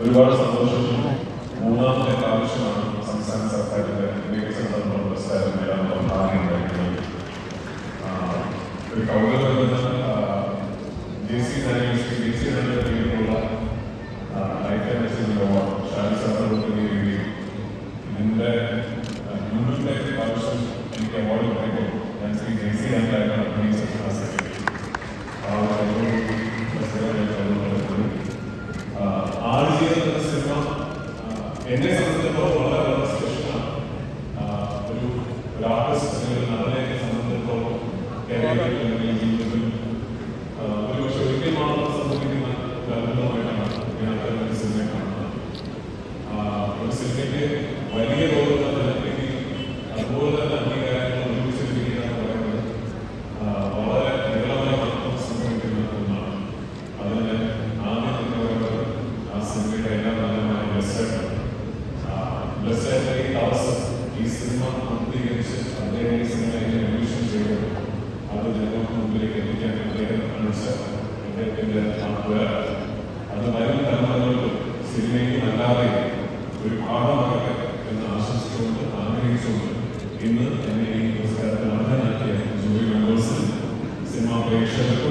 ഒരുപാട് സന്തോഷം മൂന്നാമത്തെ പ്രാവശ്യമാണ് സംസ്ഥാന സർക്കാരിന്റെ മികച്ച നടന്ന പുരസ്കാരം നേടാനുള്ള ഭാഗ്യം ഉണ്ടായിട്ടുള്ളത് ആ, ഒരു കൗതുകം എന്ന J C university J C കീഴിലുള്ള life and achievement award Shaji സാറിനോട് നേടി ഇതിന്റെ മുൻപത്തെ പ്രാവശ്യം എനിക്ക് അവാർഡ് കിട്ടിയപ്പോൾ ഞാൻ ശ്രീ ജെ സി രണ്ടായിരുന്നു എന്നെ സംബന്ധിച്ചിടത്തോളം വളരെ വളരെ സ്പെഷ്യലാണ് ഒരു ഒരു ആർട്ടിസ്റ്റ് അല്ലെങ്കിൽ നടനെയൊക്കെ സംബന്ധിച്ചിടത്തോളം കേരളത്തിൽ അല്ലെങ്കിൽ ജീവിതത്തിൽ ഒരു പക്ഷെ ഒരിക്കൽ മാത്രം സംഭവിക്കുന്ന ഒരു അനുഭവമായിട്ടാണ് ഞാൻ ഒരു സിനിമയെ കാണുന്നത്. ഒരു സിനിമയ്ക്ക് വലിയ തോതിലുള്ള അദ്ദേഹത്തിന്റെ നാട്ടുകാരാണ് അത് സിനിമയ്ക്ക് അല്ലാതെ ഒരു പാഠമാകട്ടെ എന്ന് ആശംസിച്ചുകൊണ്ട് ആഗ്രഹിച്ചുകൊണ്ട് ഇന്ന് എന്നെ ഈ പുരസ്കാരത്തിന് അർഹനാക്കിയ ജൂബി മെമ്പേഴ്സിൽ സിനിമാ പ്രേക്ഷകർക്ക്